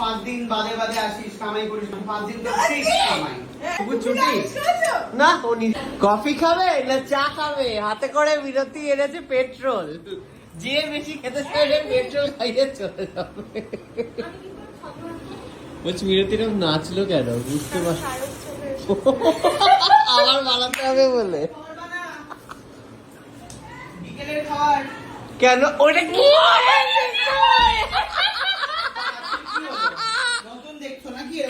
পাঁচ দিন বাদে বাদে আসিস কামাই করিস না। পাঁচ দিন তো কামাই। না ও কফি খাবে না চা খাবে? হাতে করে বিরতি এনেছে পেট্রোল। যে বেশি খেতে চাইলে পেট্রোল খাইয়ে চলে যাবে। বলছি বিরতিরা নাচলো কেন? বুঝতে পারছি আবার বানাতে হবে বলে। কেন? ওটা কি নতুন দেখছ নাকি এরকম ড্রেস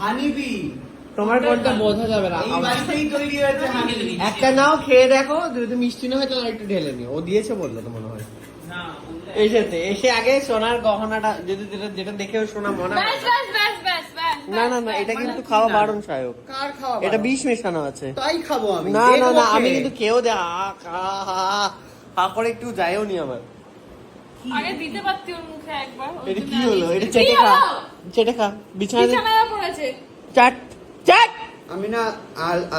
হানিবি তোমার কোনটা বোঝা যাবে না এই বাড়িতেই তৈরি হয়েছে হানিবি একটা নাও খেয়ে দেখো যদি মিষ্টি না হয় তাহলে একটু ঢেলে নিও ও দিয়েছে বলল তো মনে হয় এসেছে এসে আগে সোনার গহনাটা যদি যেটা যেটা দেখে ওর সোনা মনে হয় না না না এটা কিন্তু খাওয়া বারণ সায়ক এটা বিষ মেশানো আছে তাই খাব আমি না না না আমি কিন্তু কেউ দে হা, হা করে একটু যায়ও নি আমার আগে দিতে পারতি ওর মুখে একবার এটা কি হলো? এটা চেটে খা। চেটে খা। বিছানা বিছানায় পড়েছে। চাট চাট! আমি না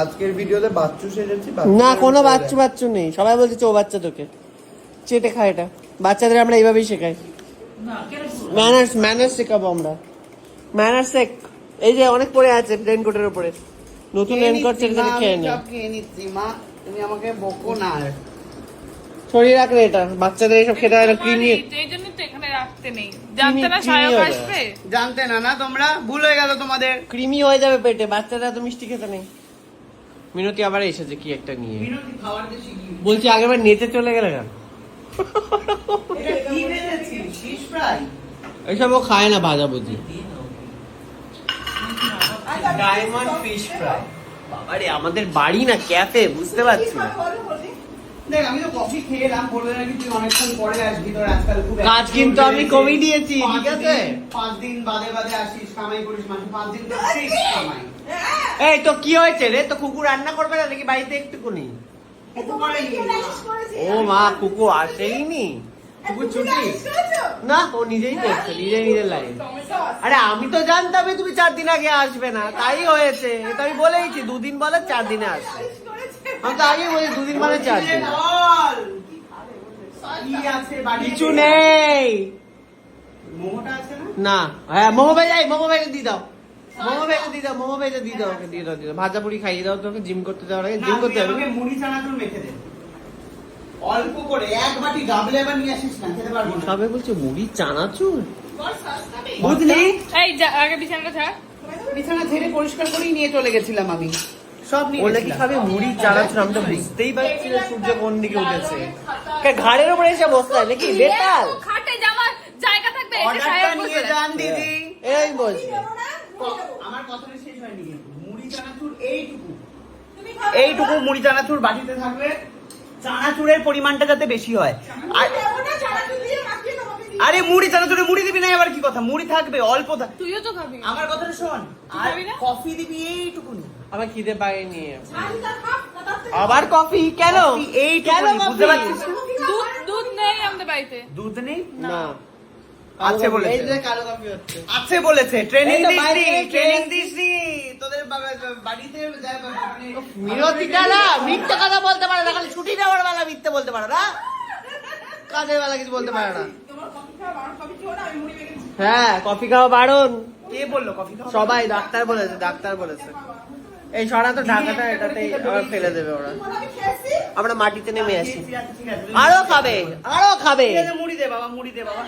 আজকের ভিডিওতে বাচ্চু সেজেছি না কোনো বাচ্চু বাচ্চু নেই। সবাই বলছে চো বাচ্চা তোকে। চেটে খা এটা। বাচ্চাদের আমরা এইভাবেই শেখাই। ম্যানার্স ম্যানার্স শেখাবো আমরা। ম্যানার্স শেখ। এই যে অনেক পড়ে আছে রেনকোটের উপরে। নতুন রেনকোট ছেড়ে খেয়ে নে। খেয়ে নিচ্ছি মা তুমি আমাকে বকো না। সরিয়ে রাখলে এটা। বাচ্চাদের এসব খেতে হয় না ক্রিমি এই জন্য তো এখানে রাখতে নেই। জানতে না চিনি আসবে? জানতে না না তোমরা? ভুল হয়ে গেল তোমাদের। ক্রিমি হয়ে যাবে পেটে বাচ্চারা তো মিষ্টি খেতে নেই। মিনতি আবার এসেছে কি একটা নিয়ে। বলছি আগেবার নেচে চলে গেলে কেন? এইসব ও খায় না ভাজা বুঝি ডায়মন্ড ফিশ ফ্রাই। বাবারে আমাদের বাড়ি না ক্যাফে বুঝতে পারছি? না কাজ কিন্তু আমি কমিয়ে দিয়েছি, ঠিক আছে? পাঁচ দিন বাদে বাদে আসিস কামাই করিস মাসে পাঁচ দিন তো ঠিক কামাই। এই তো কি হয়েছে রে? তো কুকুর রান্না করবে না নাকি বাড়িতে একটুকুনি? ও মা কুকু আসেইনি? কুকুর ছুটি? না ও নিজেই করছে নিজে নিজের লাইন আরে আমি তো জানতামই তুমি চার দিন আগে আসবে না তাই হয়েছে এটা আমি বলেইছি দুদিন বলে চার দিনে আসবে। আমি তো আগেই বলি দুদিন মানে চার দিন? কিছু নেই। না? না হ্যাঁ মোমো ভেজে মোমো ভেজে দিয়ে দাও। মোমো ভেজে দিয়ে দাও মোমো ভেজে দিয়ে দাও দিয়ে দাও দিয়ে দাও। ভাজা পুরি খাইয়ে দাও তোকে জিম করতে যাওয়ার আগে জিম করতে হবে। আমাকে মুড়ি চানাচুর মেখে দে অল্প করে এক বাটি গাবলে এবার নিয়ে আসিস না খেতে পারব না। সবে বলছে মুড়ি চানাচুর বুঝলি? এই আগে বিছানাটা ছাড় বিছানা ছেড়ে পরিষ্কার করেই নিয়ে চলে গেছিলাম আমি। সব কি খাবে মুড়ি চানাচুর আমি তো বুঝতেই পারছি না সূর্য কোন দিকে উঠেছে। ঘাড়ের উপরে এসে বসতে হয় নাকি? বেতাল। খাটে জামার জায়গা থাকবে অর্ডারটা নিয়ে যান দিদি। এই বলছি। আমার কথাটা শেষ হয়নি মুড়ি চানাচুর এইটুকু। এইটুকু মুড়ি চানাচুর বাটিতে থাকবে। চানাচুরের পরিমাণটা যাতে বেশি হয়। আর আরে মুড়ি চানাচুরে মুড়ি দিবি না এবার। কথা মুড়ি থাকবে অল্প থাক- তুইও তো খাবি। আমার কথাটা শোন আর কফি দিবি এইটুকুনি। আমার খিদে পায়নি আবার কফি? কেন? কফি এইটুকুনি, কেন বুঝতে পারছিস? দুধ দুধ নেই আমাদের বাড়িতে। দুধ নেই? না। আছে বলেছে। এই যে কালো কফি হচ্ছে। আছে বলেছে। ট্রেনিং এই থেকে ট্রেনিং দিসনি তোদের বাড়িতে যায় মানে- মিনতিটা না মিথ্যে কথা বলতে পারে না খালি ছুটি নেওয়ার বেলা মিথ্যে বলতে পারে না। কাজের বেলা কিছু বলতে পারে না। হ্যাঁ কফি খাওয়া বারণ। কে বলল কফি খাওয়া? সবাই ডাক্তার বলেছে ডাক্তার বলেছে। এই সরা তো ঢাকাটা এটাতেই আবার ফেলে দেবে ওরা। আমরা মাটিতে নেমে আসি। আরও খাবে আরও খাবে। মুড়ি দে বাবা মুড়ি দে বাবা।